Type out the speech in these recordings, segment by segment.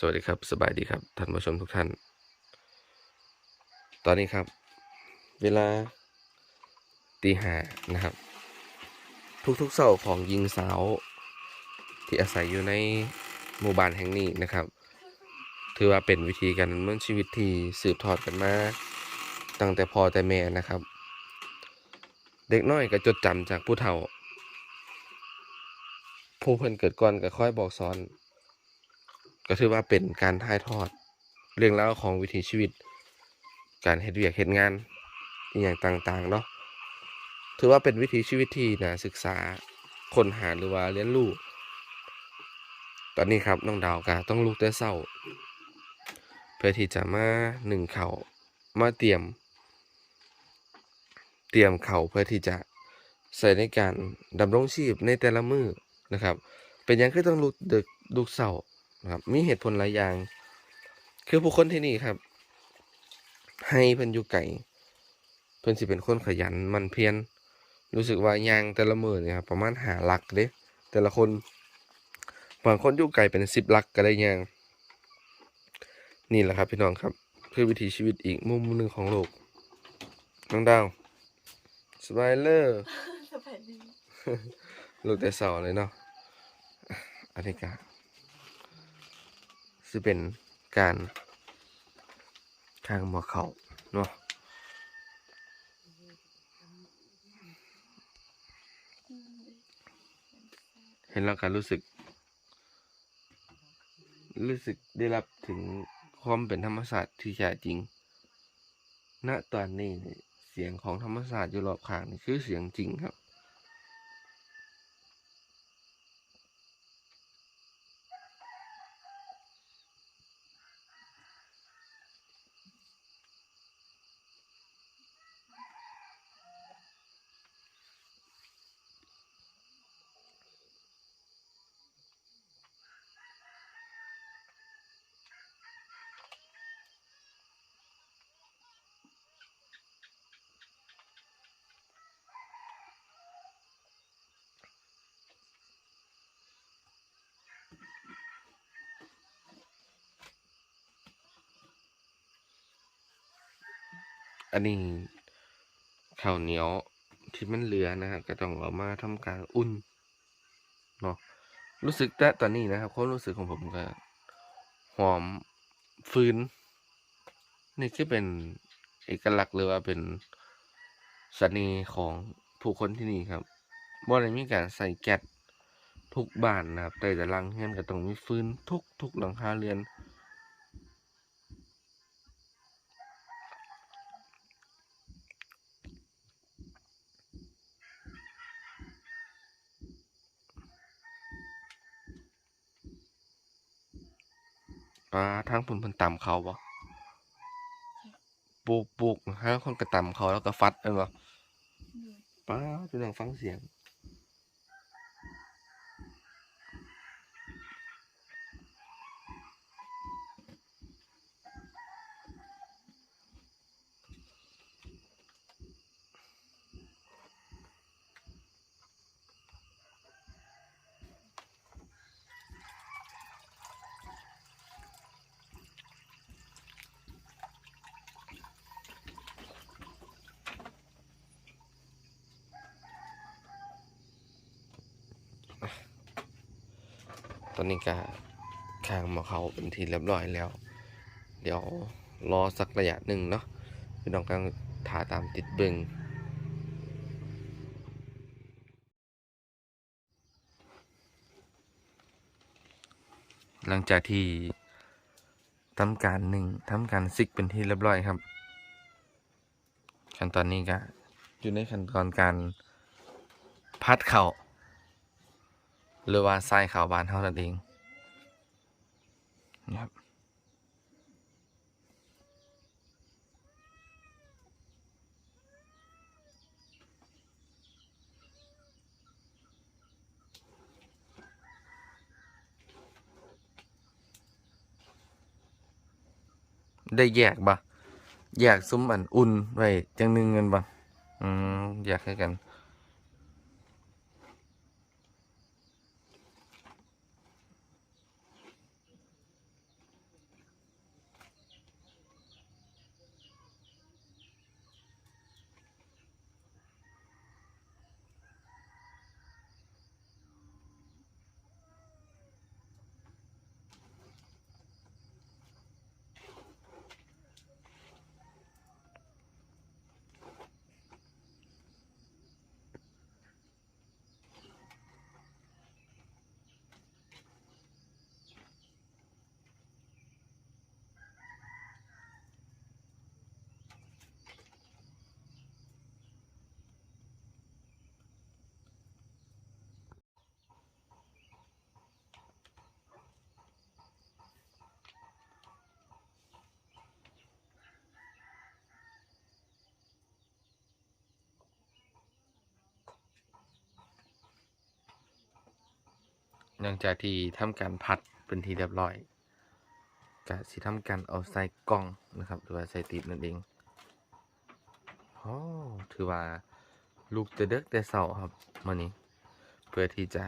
สวัสดีครับ สบายดีครับท่านผู้ชมทุกท่าน ตอนนี้ครับ เวลาตีห้านะครับ ทุกๆเสาของหญิงสาว ที่อาศัยอยู่ในหมู่บ้านแห่งนี้นะครับ ถือว่าเป็นวิธีการดำเนินชีวิตที่สืบทอดกันมาตั้งแต่พ่อแต่แม่นะครับ เด็กน้อยก็จดจำจากผู้เฒ่า ผู้เพิ่นเกิดก่อนก็ค่อยบอกสอน ก็ถือว่าเป็นการถ่ายทอด เรื่องราวของวิถีชีวิต การเฮ็ดเวียกเฮ็ดงานอย่างต่างๆเนาะถือว่าเป็นวิถีชีวิตที่น่าศึกษาค้นหาหรือว่าเรียนรู้ตอนนี้ครับน้องดาวก็ต้องลุกแต่เช้า เพื่อที่จะมาหนึ่งเขาวมาเตรียม เตรียมเข่าเพื่อที่จะใส่ในการดำรงชีพในแต่ละมือนะครับ เป็นหยังคือต้องลุกดึกลุกเช้า นะครับ มีเหตุผลหลายอย่าง คือผู้คนที่นี่ครับ ให้เพิ่นอยู่ไกลเพิ่นสิเป็นคนขยันหมันเพียรรู้สึกว่ายางแต่ละมื้อเนี่ยครับประมาณหาหลักเด้แต่ละคนบางคนอยู่ไกลเป็น10หลักก็ได้ยางนี่แหละครับพี่น้องครับคือวิถีชีวิตอีกมุมหนึงของโลกน้องดาวสบายเลยสบายดีลูกแต่เสาเลยเนาะอันนี้ก็ คือเป็นการข้างหัวเขาเนาะเห็นแล้วก็รู้สึก รู้สึกได้รับถึงความเป็นธรรมศาสตร์ที่แท้จริง ณ ตอนนี้เนี่ยเสียงของธรรมศาสตร์อยู่รอบข้างนี่คือเสียงจริงครับ อันนี้ข้าวเหนียวที่มันเหลือนะครับ ก็ต้องเอามาทำการอุ่นเนาะรู้สึกแต่ตอนนี้นะครับความรู้สึกของผมก็หอมฟืนนี่คือเป็นเอกลักษณ์หรือว่าเป็นเสน่ห์ของผู้คนที่นี่ครับบ่ได้มีการใส่แก๊สทุกบ้านนะครับ แต่ละหลังเรือนก็ต้องมีฟืนทุกทุกหลังคาเรือน ปลาทางพุ่นเพิ่นตำเขาบ่ปลูกปลูกฮะคนก็ตำเขาแล้วก็ฟัดแม่นบ่ปลาพี่น้องฟังเสียง ตอนนี้ก็ข้างมาเขาเป็นทีเรียบร้อยแล้ว เดี๋ยวรอสักระยะหนึ่งเนาะพี่น้องกำลังถาตามติดเบิงหลังจากที่ทำการหนึ่งทำการซิกเป็นที่เรียบร้อยครับ ขั้นตอนนี้ก็อยู่ในขั้นตอนการพัดเข่า หรือว่าทรายขาวบานเท่านั้นเองนี่ครับได้แยกบ่แยกซุ้มอันอุ่นไว้จังนึงเงินบ่อืมแยกให้กัน ลังจากที่ทำการพัดเป็นทีเรียบร้อยก็สิทำการเอาใส่กล่องนะครับ หรือว่าใส่ติบนั่นเองโอ้ถือว่าลูกจะเด็กแต่เสาครับมื้อนี้ เพื่อที่จะ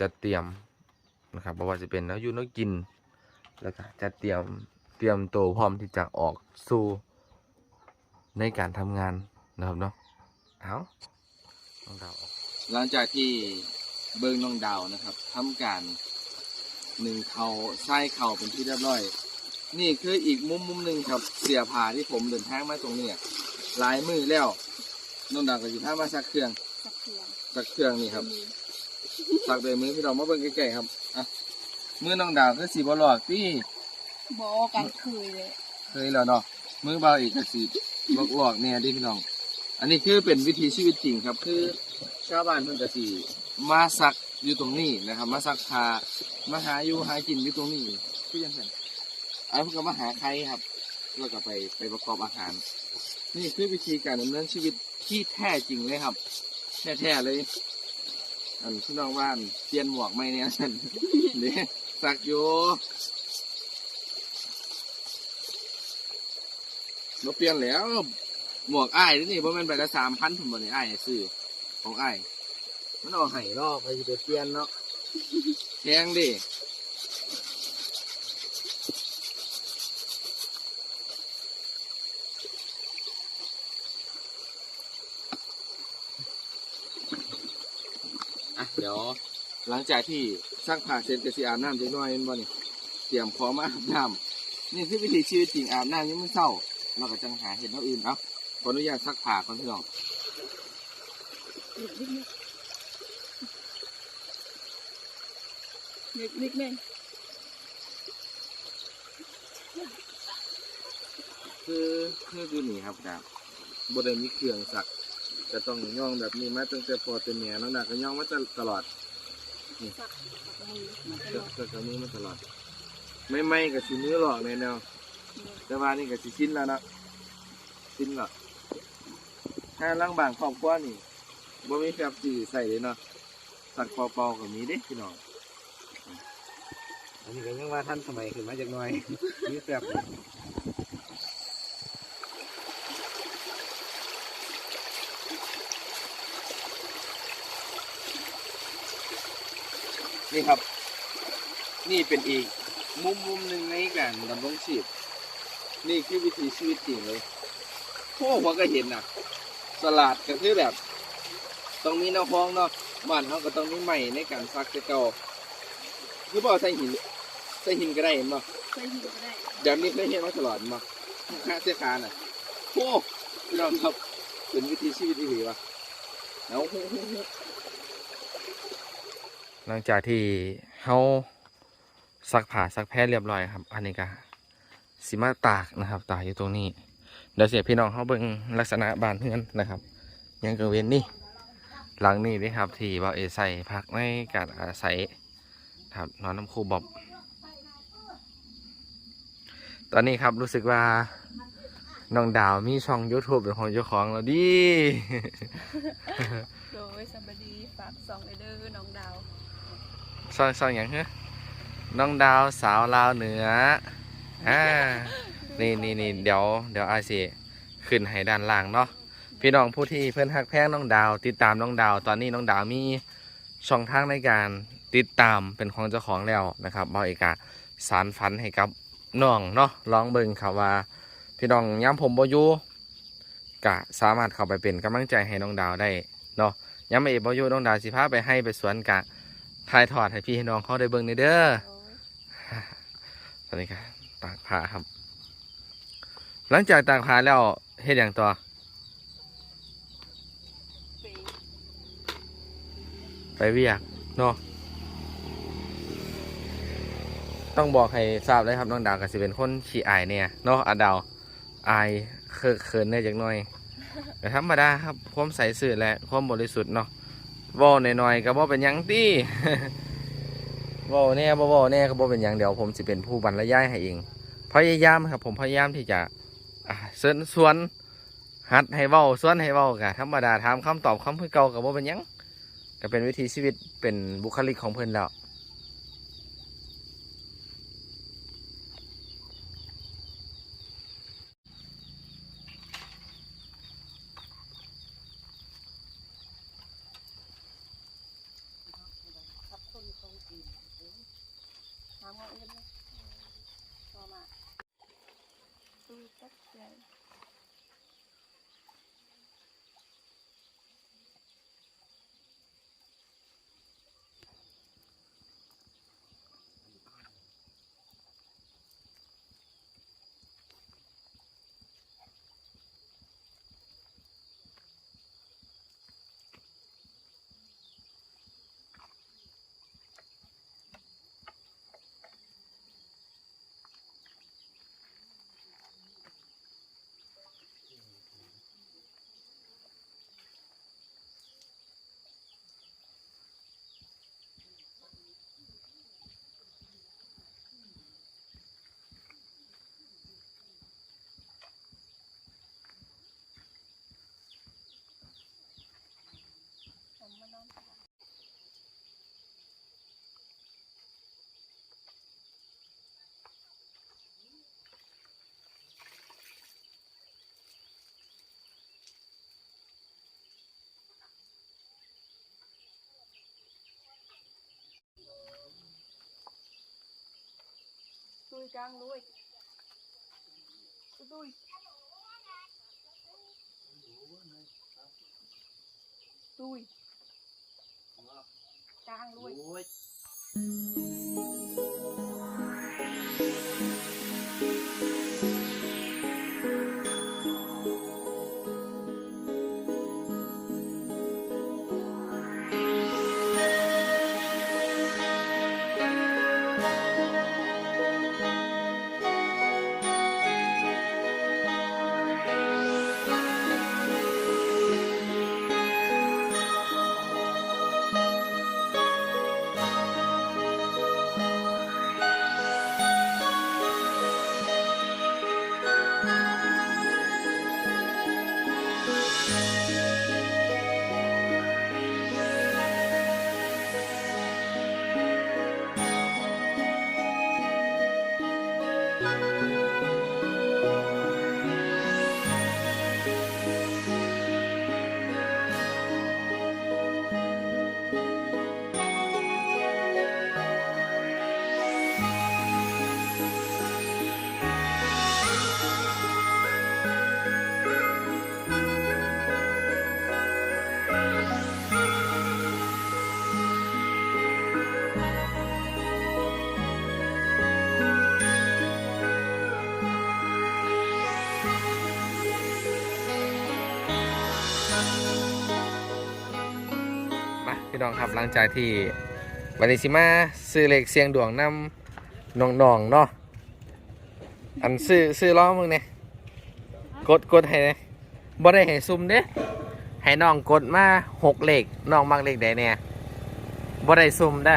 จะเตรียมนะครับบ่ว่าจะเป็นแล้วอยู่นกกิน แล้วก็จะเตรียมเตรียมตัวพร้อมที่จะออกสู่ในการทำงานนะครับเนาะเอาต้องดาออกหลังจากที่ เบิ้งน้องดาวนะครับทำการหนึ่งเขาไส้เข่าเป็นที่เรียบร้อย นี่คืออีกมุมมุมหนึ่งครับเสียผ่าที่ผมเดินทางมาตรงเนี้ยหลายมือแล้วน้องดาวก็จะพามาซักเครื่องสักเพียงซักเครื่องนี่ครับซักโดวยมือพี่น้องมาเบิ้งใกล้ๆครับอะมือน้องดาวคือสีบอลอกที่บอกันเคยเลยเคยแล้วเนาะมือเบาอีกก็สีลอกลอกๆเนี่ยดิพี่น้อง อันนี้คือเป็นวิถีชีวิตจริงครับ คือชาวบ้านเพิ่นก็สิ มาซักอยู่ตรงนี้นะครับ มาซักผ้ามาหาอยู่หากินอยู่ตรงนี้คือยังไงอันเพิ่นก็มาหาใครครับ แล้วก็ไปไปประกอบอาหาร นี่คือวิธีการดำเนินชีวิตที่แท้จริงเลยครับแท้ๆเลย อันพี่น้องบ้านเปลี่ยนหมวกไหมเนี่ยเนี่ยสักอยู่มาเปลี่ยนแล้ว หมวกไอ้นี่เพราะมันใบละสามพันผมบอกนี่อ้ซื้อของไอ้ มันเอาไห้รอบไปสิไปเปลี่ยนเนาะแพงดิอะเดี๋ยวหลังจากที่ซักผ้าเสร็จก็สิอาบน้ำจักหน่อยแม่นบ่นี่เตรียมพร้อมมาอาบน้ำนี่คือวิถีชีวิตจริงอาบน้ำยังไม่เศร้าเราก็จังหาเห็ดเท่าอื่นเอาขออนุญาตซักผ้าก่อนพี่น้อง นิดนิดนึงคือคือคือนี่ครับครับบได้มีเครื่องสักจะต้องย่องแบบนี้มาตั้งแต่พอเป็นเมียน้องหนักก็ย่องมาตลอดสักมือมาตลก็อดก็กับมือมาตลอด ไม่ไม่กับสีมือหรอกในแนวแต่ว่านี่กับสีชิ้นแล้วนะชิ้นและถ้าล่างบางครอบครัวนี่บ่มีแบบสีใส่เลยเนาะสักเปาๆกับมีเด้พี่น้อง อันนี้ก็ยังว่าท่านสมัยขึ้นมาจากหน่อยมีแบบนี่ครับ นี่เป็นอีก มุมมุมหนึ่งในการดำรงชีพ นี่คือวิถีชีวิตจริงเลยพวกผมก็เห็นนะสลัดก็คือแบบ ต้องมีน้ำฟองเนาะบ้านเขาก็ต้องมีใหม่ในการซักเก่าคือบอกใส่หิน ส่หินก็ได้เห็นบ่ใส่หินก็ได้แบบนี้เคยเห็นมาตลอดมาค่าเสียคาน่ะโอ้พี่น้องครับเป็นวิถีชีวิตที่ดีวะเอาหลังจากที่เฮาซักผ้าซักแพร่เรียบร้อยครับ อันนี้ก็สิมาตากนะครับ ตากอยู่ตรงนี้ เดี๋ยวเสียพี่น้องเขาเบิ่งลักษณะบ้านเฮือนนะครับ ยังกระเวนนี่ หลังนี้นี่ครับที่ว่าเอใส่พักในการอาศัยครับนอนน้ำคูบอบ ตอนนี้ครับรู้สึกว่าน้องดาวมีช่อง YouTube เป็นของเจ้าของแล้วดิ โดยสบดีฝากสองเด้อน้องดาวซ่อนซ่อนอย่างเฮ้น้องดาวสาวลาวเหนือ อ่า นี่นี่นี่เดี๋ยวเดี๋ยวอาซีขึ้นให้ด้านล่างเนาะ พี่น้องผู้ที่เพื่อนฮักแพงน้องดาว ติดตามน้องดาว ตอนนี้น้องดาวมีช่องทางในการติดตามเป็นของเจ้าของแล้วนะครับบอเอกาสารฝันให้กับ น้องเนาะลองเบิ่งครับว่า พี่น้องย้ำผมบอยู่กะสามารถเข้าไปเป็นกำลังใจให้น้องดาวได้เนาะย้ำเอบอยู่น้องดาวสิพาไปให้ไปสวนกะถ่ายทอดให้พี่ให้น้องเขาได้เบิ่งในเด้อโอ้ยสวัสดีครับตากผ้าครับ หลังจากตากผ้าแล้วเฮ็ดอย่างต่อไปไปเวียกเนาะ ต้องบอกให้ทราบเลยครับน้องดาวก็สิเป็นคนขี้อายเนี่ยเนาะอาดาวอายเคอะเขินได้จักหน่อยแต่ธรรมดาครับความใสสื่อและความบริสุทธิ์เนาะเว้าหน่อยๆก็บ่เป็นหยังติเว้าแน่บ่เว้าแน่ก็บ่เป็นหยังเดี๋ยวผมสิเป็นผู้บรรยายให้เองพยายามครับ ผมพยายามที่จะอ่าเสินสวนหัดให้เว้าสวนให้เว้ากะธรรมดาถามคำตอบคำคือเก่ากับว่าเป็นหยังก็เป็นวิถีชีวิตเป็นบุคลิกของเพิ่นแล้ว tôi trang nuôi tôi tôi trang nuôi. พี่น้องครับหลังจากที่วันนี้สิมาซื้อเลขเสียงดวงนำน้องๆเนาะอันซื้อซื้อล้อมึงเนี่ยกดกดให้เนี่ยบ่ได้ให้ซุ่มเด้ให้น้องกดมาหกเลขน้องมักเลขใดเนี่ยบ่ได้ซุ่มด้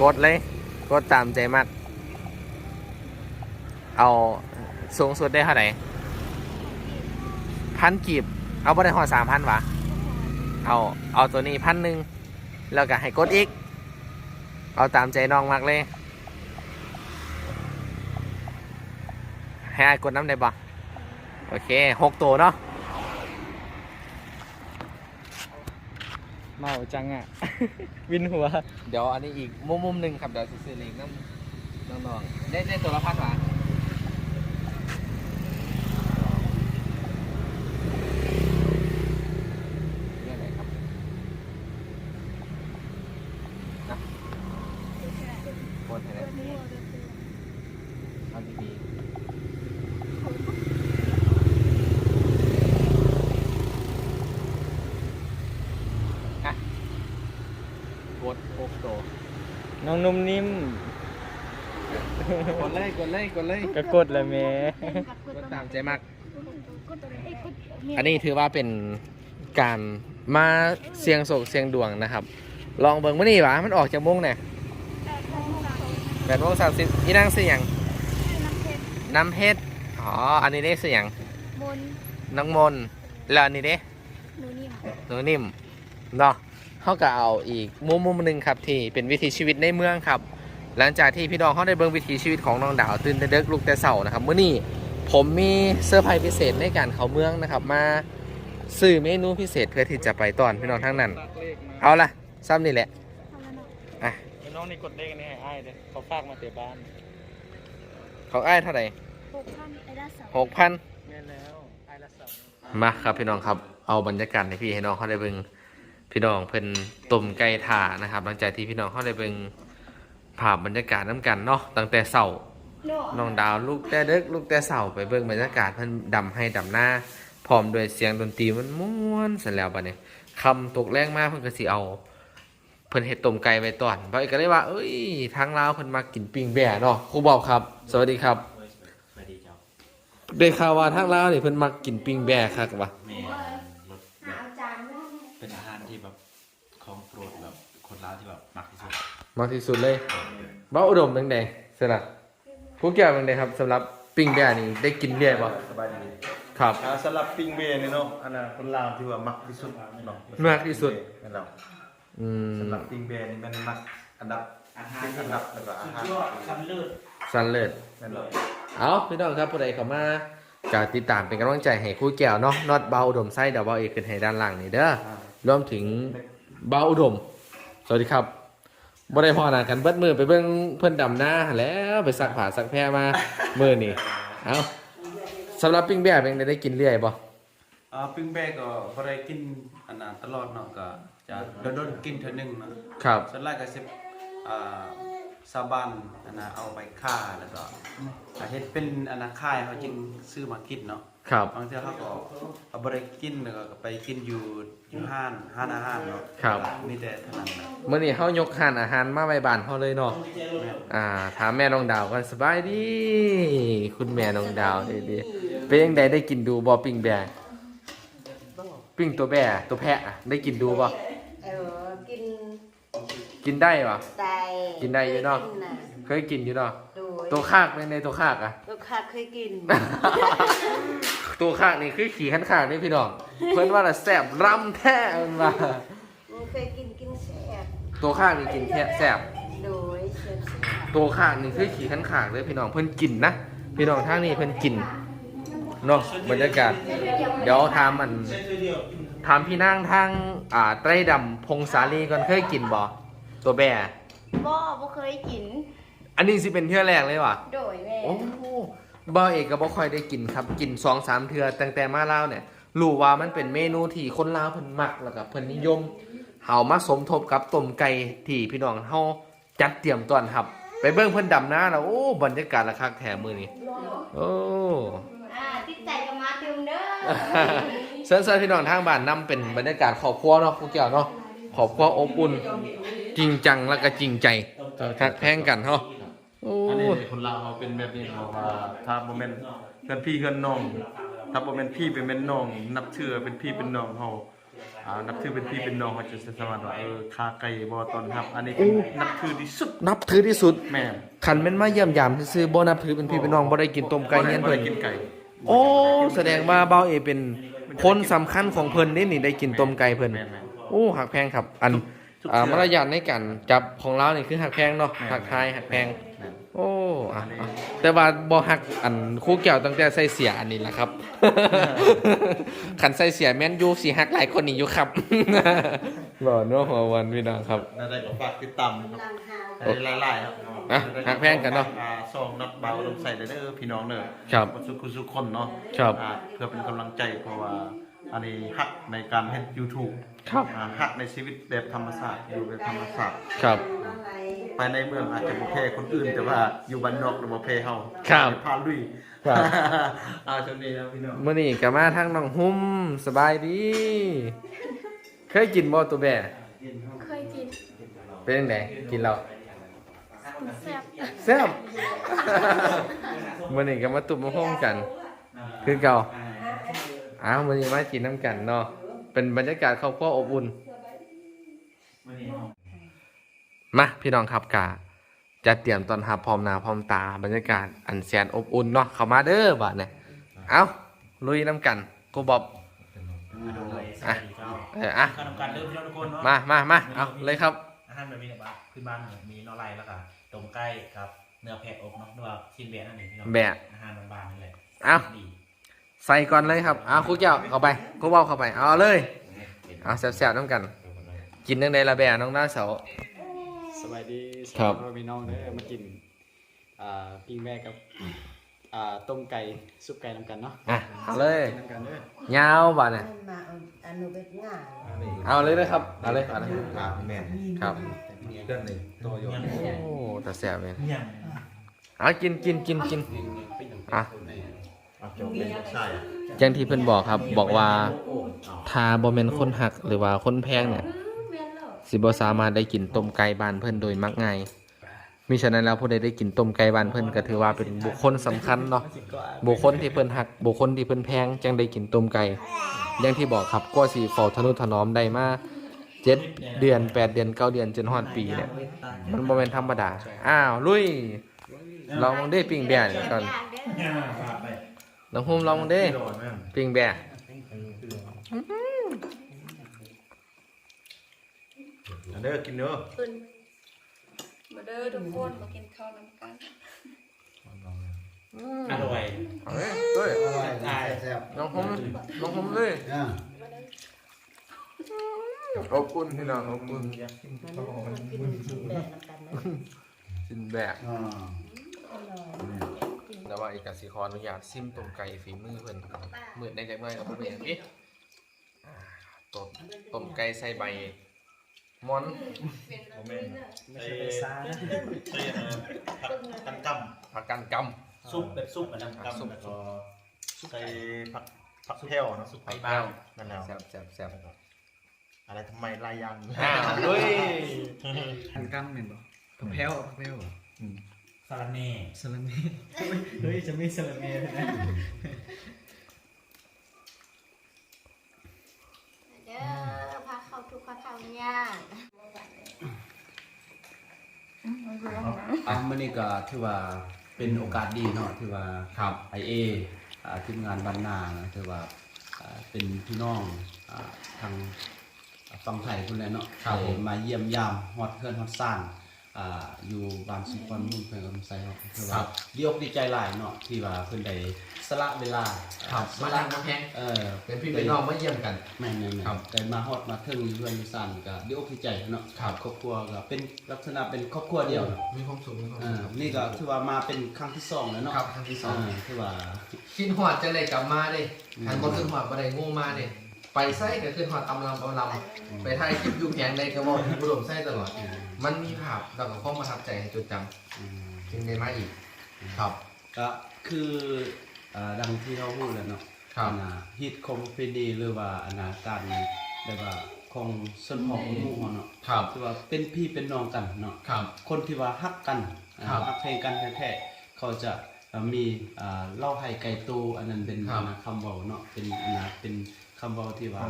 กดเลยกดตามใจมักเอาสูงสุดได้เท่าไหร่พันกีบเอาบ่ได้หอดสามพันวะ เอาเอาตัวนี้พันหนึ่งแล้วก็ให้กดอีก เอาตามใจน้องมากเลย ให้อายกดน้ำได้ปะโอเคหกตัวเนาะเมาจังอะ วินหัว เดี๋ยวอันนี้อีกมุมมุมหนึ่งครับ เดี๋ยวสิซื้อเลขน้ำน้องๆได้ได้ตัวละพันหวะเรื่องอะไรครับนะกดให้ได้เอาดีๆอะกดหกตัว น้ องนุ่มนิ่ม กดเลยกดเลยกดเลยก็กดละแม่ กดตามใจมาก อันนี้ถือว่าเป็นการมาเสียงโศกเสียงดวงนะครับ ลองเบิ่งมื่อนี้หวะมันออกจากโมงเนี่ยแปดโมงสามสิบอีนั่งเสียงน้ำเพชรอ๋ออันนี้ได้เสียงบนน้องมนต์แล้วอันนี้เด้หนูนิ่มหนูนิ่มเนาะ เขาก็เอาอีกมุมมุมหนึ่งครับที่เป็นวิถีชีวิตในเมืองครับ หลังจากที่พี่น้องเขาได้เบิ่งวิถีชีวิตของน้องดาวตื่นแต่เด็กลุกแต่เสานะครับเมื่อนี้ผมมีเซอร์ไพรส์พิเศษในการเข้าเมืองนะครับ มาซื้อเมนูพิเศษเพื่อที่จะไปต้อนพี่น้องทั้งนั้น เอาละซ้ำนี่แหละทำแล้วเนาะอะน้ององนี่กดเลขนี่ให้อ้ายเลยเขาฝากมาเตะบ้านของอ้ายเท่าไหร่หกพันไอ้ละสองหกพันแม่นแล้วอ้ายละสองมาครับพี่น้องครับ เอาบรรยากาศให้พี่ให้น้องเขาได้เบิ่ง พี่น้องเพิ่นต้มไก่ถ่านะครับ หลังจากที่พี่น้องเขาได้เบิ่งภาพบรรยากาศน้กันเนาะตั้งแต่เช้าโน่น้องดาวลูกแต่เด็กลูกแต่เช้าไปเบิ่งบรรยากาศเพิ่นดำให้ดำหน้าพร้อมด้วยเสียงดนตรีมันม่วนเสร็จแล้วบัดนี้คำตกแรงมากเพิ่นก็สิเอา เพิ่นเฮ็ดต้มไก่ไว้ตอนบ่อีกก็เลยว่า เอ้ยทางลาวเพิ่นมากินปิ้งแบ่เนาะครูบอกครับ สวัสดีครับสวัสดีเจ้าได้ข่าวว่าทางลาวนี่เพิ่นมักกินปิ้งแบ่คักว่ะแม่รสแบบเป็นอาหารที่แบบ ของโปรดแบบคนลาวที่แบบมักที่สุดมากที่สุดเลยบ้าอุดมเป็นไงสลับผู้แก่เป็นไงครับสำหรับปิ้งแบ่นี่ได้กินเรื่อยป่ะสบายดีครับอ่าสำหรับปิงเบนี่เนาะอันนั้นคนลาวที่ว่ามักที่สุดเนาะมากที่สุด นั่นเราอืมสำหรับปิงเบนี่มันมักอันดับเป็นอันดับแล้วก็อาหารสันเลิศ นั่นเรา เอาพี่น้องครับผู้ใดเข้ามาก็ติดตามเป็นกำลังใจให้ครู่แก้วเนาะนอดเบาอุดมไส้เดี๋ยวเบาเอกขึ้นให้ด้านล่างนี่เด้อรวมถึงเบาอุดม สวัสดีครับบ่ได้พอหนากันเบิดมือไปเบิ่งเพิ่นดำหน้าหั้นแหล้วไปซักผ้าซักแพรมามือนี่เอาสำหรับปิ้งแบ่เป็นไงได้กินเรื่อยบ่อ่าปิงเบก็บ่ได้กินอันนั้นตลอดเนาะก็จะโดนๆกินเท่านึงเนาะครับ ส่วนแรกก็สิอ่า ซาบันอันน่ะเอาไปฆ่าแล้วก็อ่าเฮ็ดเป็นอันน่ะค่ายเขาจึงซื้อมากินเนาะครับ บางเทีเขาก็เอาบ่ได้กินแล้วก็ไปกินอยู่อยู่ห้านห้านอาหารเนาะครับ มีแต่เท่านั้นนะมื่อนี้เขายกหานอาหารมาไว้บ้านเขาเลยเนาะอ่า ถามแม่น้องดาวกันสบายดี คุณแม่น้องดาวดีดีๆเป็นยังไงได้กินดูบอปิ้งแบร์ปิ้งตัวแบร์ตัวแพะอะได้กินดูบ่เออกิน กินได้ปะ ไดกินได้อยู่เนาะ คกิเคยกินอยู่เนาะโดยตัวคากในในตัวคากอะลูกค้าเคยกิน ตัวคากนี่คือขี่ขันขากนี่พี่น้อง เพิ่นว่าละแซ่บรำแท้เพิ่นว่ามึงเคยกินกินแซ่บตัวคากนี่กินแค่แซ่บโดยแซ่บแซ่บตัวข้างนี่คือขี่ขันขากเลยพี่น้องเพิ่นกินนะพี่น้องทางนี้เพิ่นกินเนาะบรรยากาศ เดี๋ยวถามอันถามพี่นางทางอ่าไตรดำพงสาลีก่อนเคยกินบ่ ตัวแบร์บ่บ่เคยกิน อันนี้สิเป็นเทื่อแรกเลยว่ะโดยแม่โอ้บ่เอกก็บ่ค่อยได้กินครับกินสองสามเทื่อตั้งแต่มาลาวเนี่ยรู้ว่ามันเป็นเมนูที่คนลาวเพิ่นมักแล้วก็เพิ่นนิยมเฮามาสมทบกับต้มไก่ที่พี่น้องเฮาจัดเตรียมต้อนรับ ไปเบิ่งเพิ่นดำนาแล้วโอ้บรรยากาศละคักแถมมือนี้โอ้อ่าติดใจก็มาเติมเด้อเซิร์นๆพี่น้องทางบ้านนำเป็นบรรยากาศครอบครัวเนาะครูเกี่ยวเนาะครอบครัวอบอุ่น จริงจังแล้วก็จริงใจทักแพงกันเนาะโอ้อันนี้คนลาวเขาเป็นแบบนี้เนาะว่าถ้าบ่แม่นเพื่อนพี่เพื่อนน้อง ถ้าบ่แม่นพี่เป็นแม่นน้อง นับถือเป็นพี่เป็นน้องเฮาอ่านับถือเป็นพี่เป็นน้องเขาจะสามารถว่าเออคาไก่บ่ตอนรับ อันนี้คือนับถือที่สุดนับถือที่สุดแม่นขันแม่นมาเยี่ยมยามซื่อๆบ่นับถือเป็นพี่เป็นน้องบ่ได้กินต้มไก่เฮียนบ่เพิ่ได้นกินไก่โอ้แสดงว่าเบาเอเป็นคนสำคัญของเพิ่นนี่นี่ได้กินต้มไก่เพิ่นแม่นแม่นโอ้หักแพงครับ อัน ทุกอ่าเทื่อมารยาทในการจับของเรานี่คือหักแพงเนาะแม่น หักทายหักแพงแม่นโอ้อะอะแต่ว่าบ่หักอันคู่แก้วตั้งแต่ใส่เสียอันนี้แหละครับ ขันใส่เสียแม่นยูสิหักหลายคนนี่อยู่ครับ บ่เนาะหัววันพี่น้องครับ น่าได้ก็ฝากติดตามครับลังหาว ได้หลายๆครับอะหักแพงกันเนาะอ่ซองนัดเบาลงใส่ได้เด้อพี่น้องเด้อครับสุขุสุขคนเนาะครับ อ่าเพื่อเป็นกำลังใจเพราะว่าอันนี้ฮักในการเฮ็ด YouTube ครับอ่าฮักในชีวิตแบบธรรมชาติอยู่แบบธรรมชาติครับอะไรไปในเมืองอาจจะบ่แพ้คนอื่น แต่ว่าอยู่บ้านนอกน่ะบ่แพ้เฮาครับพาลุยครับ เอาช่วงนี้นะพี่น้องมื้อนี้ก็มาทางน้องหุ่มสบายดี เคยกินบ่ตัวแบ่เคยกินเป็นจังไดกินแล้วแซ่บแซ่บ มื้อนี้ก็มาตุ่มมาห้องกัน คือเก่าอ้าวมื้อนี้มากินน้ำกันเนาะ เป็นบรรยากาศครอบครัวอบอุ่น มาพี่น้องครับกะจะเตรียมตอนรับพร้อมหน้าพร้อมตา บรรยากาศอันแสนอบอุ่นเนาะเข้ามาเด้อบัดเนี่ยเอาลุยน้ำกันกูบอบอะเอออะขนมกันเริ่มพี่น้องทุกคนเนาะมามามาเอาเลยครับอาหารแบบนี้เนี่ยบ้าขึ้นบ้านมีนอไลแล้วก็ต้มไก่ครับเนื้อแพะอบเนาะหรือว่าชิ้นแบะนั่นเองพี่น้องแบะอาหารบางๆนี่แหละเอาดี ใส่ก่อนเลยครับเอาครูเจ้าเข้าไปครูเบาเข้าไปเอาเลยเอาแซ่บๆน้ำกัน กินยังไงละแบะน้องหน้าเสาแสบายดีสครับวัสดีพ่อพี่น้องเด้อมากินอ่าปิ้งแม่กับอ่าต้มไก่ซุปไก่นำกันเนาะอะเอาเลยกินนำกันเด้อยาวบ่เนี่ยมาอนุเบกง่ายเอาเลยนะครับเอาเลยเอาเลยแม่ครับ เรื่องหนึ่งตัวโยนโอ้แต่แสบเลยเอากินกินกินกินอะเอาจบเป็น ใช่อย่างที่เพิ่นบอกครับบอกว่าถ้าบ่แม่นคนหักหรือว่าคนแพงเนี่ยสิบ่สามารถได้กินต้มไก่บ้านเพิ่นโดยมักง่ายมิฉะนั้นแล้วผู้ใดได้กินต้มไก่บ้านเพิ่นก็ถือว่าเป็นบุคคลสำคัญเนาะบุคคลที่เพิ่นหักบุคคลที่เพิ่นแพงจังได้กินต้มไก่อย่างที่บอกครับกว่าสิเฝ้าทนุถนอมได้มาเจ็ดเดือนแปดเดือนเก้าเดือนจนฮอดปีเนี่ยมันบ่แม่นธรรมดาอ้าวลุยลองมึงได้ปิ้งแบนก่อน น้องภูมิลองมึงได้ปิ้งแบะอันเด้อกินเด้อตื่นมาเด้อทุกคนมากินข้าวน้ำกันอร่อยเอาเลยเฮ้ยได้น้องภูมิน้องภูมิเลยอบอุ่นพี่น้องอบอุ่นแบบกันนะกิน แบะแต่ว่าอีกกสิขออนุญาตซิมต้มไก่ฝีมือเพิ่นมืดในจักหน่อยกับบ่เป็นหยังพี่อ่าต้มต้มไก่ใส่ใบมอนไม่ใช่เป็นซ่านะกันกผักกันกำซุปแบบซุปอันนั้นกำแล้วก็ใส่ผักผักแพรวเนาะซุปำไก่บ้างนั่นแหละแซ่บแซ่บแซ่บอะไรทำไมลายยังอ้าวเฮ้ยอันกั้มเหม็นบ่ผักแพ้วผักแพ้ว สาระเน่สลัดเน่เฮ้ยจะไม่สลัดเน่เลยนะเด้อพาเข้าทุกข์พาเข้ายากอันมื้อนี้ก็ถือว่าเป็นโอกาสดีเนาะที่ว่าครับ ไอเออ่าทีมงานบ้านนานะถือว่าอ่าเป็นพี่น้องอ่าทางฝั่งไทยพุ่นแหละเนาะครับผม ได้มาเยี่ยมยามฮอดเพื่อนฮอดซ่าน อ่าอยู่บ้านสุพรรณมุ่งเพิ่นก็ใส่เนาะถือว่าดีอกดีใจหลายเนาะที่ว่าเพิ่นได้สละเวลาครับสมาละทางกำแพงเออเป็นพี่เป็นน้องมาเยี่ยมกัน แม่นๆครับๆแต่มาฮอดมาถึงอยู่เพื่อนอยู่ซ่านก็ดีอกดีใจเนาะครับ ครอบครัวก็เป็นลักษณะเป็นครอบครัวเดียวเนาะมีความสุขมีความอ่าสุขนี่ก็ถือว่ามาเป็นครั้งที่สองแล้วเนาะครับครั้งที่สองาถือว่า คิดฮอดจังไดกลับมาเด้อืมทางคนขึ้นฮอดบ่ได้งูมาเด้ ไปไส้ก็ขึ้นฮอดตำลำตำลำไปถ่ายคลิปอยู่แผงใดก็บอกที่บุดมไส้ตลอด มันมีภาพแล้วก็ความประทับใจให้จดจำอืมจึงได้มาอีก ครับ ก็คืออ่าดังที่เขาพูดแหล้วเนาะครับ อันน่ะฮิตคอมเพนีหรือว่าอันน่ะการแบบว่าของส่วนของหมู่เขาเนาะครับ คือว่าเป็นพี่เป็นน้องกันเนาะ ครับ คนที่ว่าฮักกันอ่าครับฮักเพลงกันแท้ๆเขาจะอ่ามีอ่าเล่าให้ไก่ตูอันนั้นเป็นครับอันน่ะคำเว้าเนาะเป็นอันน่ะเป็น คำเว้าที่ว่า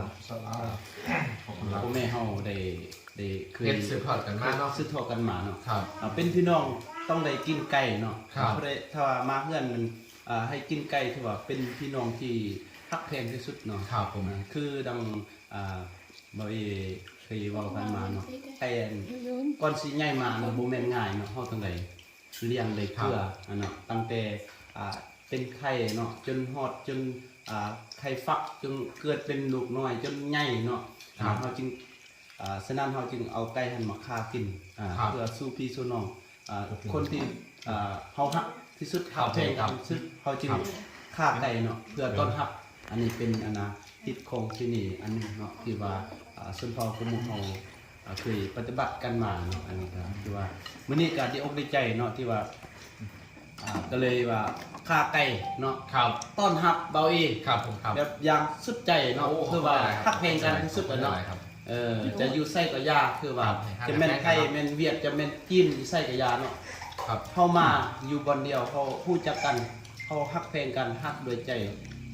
พ่อแม่เฮาได้ได้เคยเฮ็ดสืบทอดกันมาเนาะสืบทอดกันมาเนาะครับ อ่าเป็นพี่น้องต้องได้กินไก่เนาะครับ เพาะได้ถ้าว่ามาเพื่อนมันอ่าให้กินไก่ถือว่าเป็นพี่น้องที่ฮักแพงที่สุดเนาะ ครับผมอ่าคือดังอ่าบ่เอเคยเว้ากันมาเนาะไก่อันก่อนสิใหญ่มาเนาะบ่แม่นง่ายเนาะเฮาต้องได้เลี้ยงได้เพื่ออันเนาะตั้งแต่อ่าเป็นไข่เนาะจนฮอดจนอ่า ไข่ฟักจนเกิดเป็นลูกน้อยจนใหญ่เนาะครับอ่าเฮาจึงอ่าฉะนั้นเราจึงเอาไก่หันมาฆ่ากินอ่าครับเพื่อสู้พี่สู้น้องอ่าคนที่อ่าเขาฮักที่สุดครับเพลงครับที่สุดเขาจึงครับฆ่าไก่เนาะเพื่อต้อนรับ อันนี้เป็นอนนาทิศของที่นี่อันหนึงเนาะที่ว่าอ่าส่วนพ่อคุณมุเขาอ่าเคยปฏิบัติกันมาเนาะอันนี้ก็คือว่ามื้อนี้ก็ดีอกดีใจเนาะที่ว่า อ่าก็เลยว่าฆ่าไก่เนาะครับต้อนรับเบาอีครับผมครับแบบอย่างสุดใจเนาะโอ้คือว่าได้ครับฮักเพลงกันที่สุดอะเนาะได้ครับเออจะอยู่ไส้กับยาคือว่าครับจะแม่นไทยครับแม่นเวียดจะแม่นจีนอยู่ไส้กับยาเนาะครับเข้ามาอยู่บอนเดียวเขาพูดจักกันเขาฮักเพลงกันฮักโดวยใจ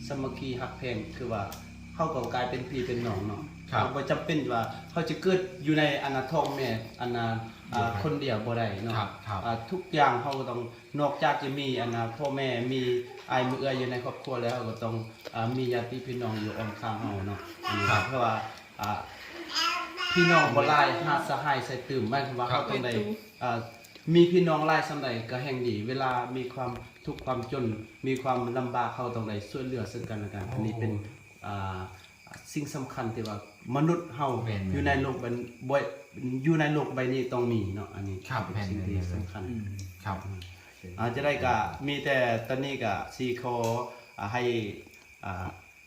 สามัคคีฮักเพลงคือว่าเขาก็กลายเป็นพี่เป็นน้องเนาะครับบ่จำเป็นว่าเขาจะเกิดอยู่ในอนาทองแม่อนา อ่าคนเดียวบ่ได้เนาะครับครับอ่าทุกอย่างเขาก็ต้องนอกจากจะมีอนาพ่อแม่มีอายมือเอื้ออยู่ในครอบครัวแล้วก็ต้องอ่ามีญาติพี่น้องอยู่อ้อมข้างเฮาเนาะอันนี้ครับเพราะว่าอ่าพี่น้องบ่หลายหาสหายใส่ตื่มหมายถึงว่าครัเขาบต้องได้อ่ามีพี่น้องหลายสำใดก็แห่งดี เวลามีความทุกข์ความจน มีความลำบากเขาต้องได้ช่วยเหลือซึ่งกันและกันอันนี้เป็นอ่าสิ่งสำคัญที่ว่ามนุษย์เฮาแม่นๆอยู่ในโลกเป็นบ่ อยู่ในโลกใบนี้ต้องมีเนาะอันนี้ครับเป็นแม่นสิ่งที่สำคัญครับอาจจะได้ก็มีแต่ตอนนี้ก็สีขออ่าให้อ่า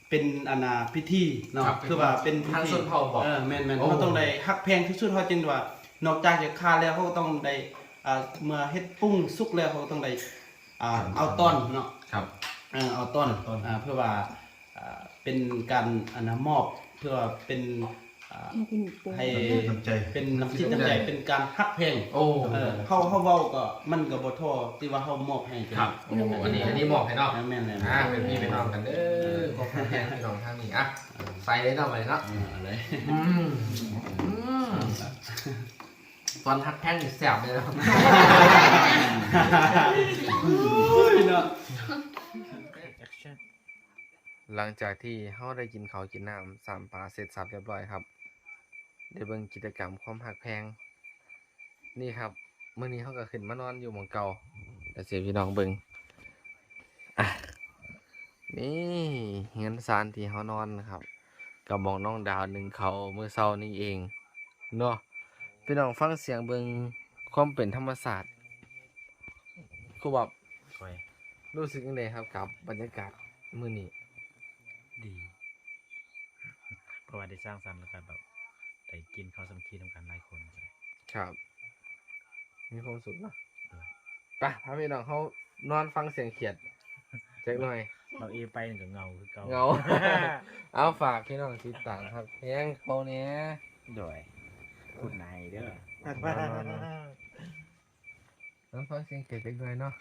เป็นอนาพิธีเนาะครับคือว่าเป็นพิทางธีชนเผ่าบอกเออแม่นๆโอ้เขาต้องได้ฮักแพงที่สุดเขาจึงว่านอกจากจะฆ่าแล้วเขาก็ต้องได้อ่าเมื่อเฮ็ดปรุงสุกแล้วเขาก็ต้องได้อ่าเอาต้นเนาะครับเออเอาต้นอ่าเพื่อว่าอ่าเป็นการอนนามอบเพื่อว่าเป็นอ่า ให้น้ำใจ เป็นน้ำจิตน้ำใจเป็นการฮักเพลงโอ้เออเฮาเฮาเว้าก็มันก็บ่ท้อที่ว่าเฮามอบให้ครับโอ้อันนี้อันนี้มอบให้เนาะแม่นๆแม่นอ่าเป็นพี่เป็นน้องกันเด้อขอบคุณแทนพี่น้องทางนี้อะใส่เลยเนาะไปเนาะเอออะไรอืมอืมตอนทักแท่งนี่แสบเลยเนาะเนาะหลังจากที่เฮาได้กินข้าวกินน้ำสามปลาเสร็จสับเรียบร้อยครับ ได้เบิ่งกิจกรรมความหักแพง นี่ครับเมื้อนี้เฮาก็ขึ้นมานอนอยู่หมองเก่าแต่เสียพี่น้องเบิ่งอะนี่เงินซานที่เฮานอนนะครับกับมองน้องดาวหนึ่งเขาเมื่อเช้านี้เองเนาะพี่น้องฟังเสียงเบิ่งความเป็นธรรมศาสตร์ครูบอกรู้สึกยังไงครับกับบรรยากาศมื้อนี้ดี เพราะว่าได้สร้างสรรค์แล้วก็แบบ ได้กินข้าวสามัคคีทำกันหลายคนก็ได้ครับ มีความสุขเนอะไปพาพี่น้องเขานอนฟังเสียงเขียดจักหน่อย เราเอไปนี่ก็เงาคือเก่าเงา เอาฝากพี่น้องติดตามครับเพลงเขาเนี้ยด้วยคุณนายเด้อน้องฟังเสียงเขียดจักหน่อยเนาะ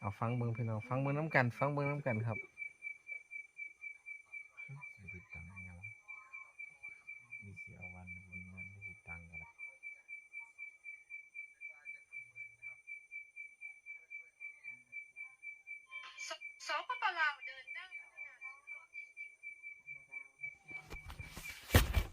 เอาฟังเบิ่งพี่น้องฟังเบิ่งน้ำกัน ฟังเบิ่งน้ำกันครับ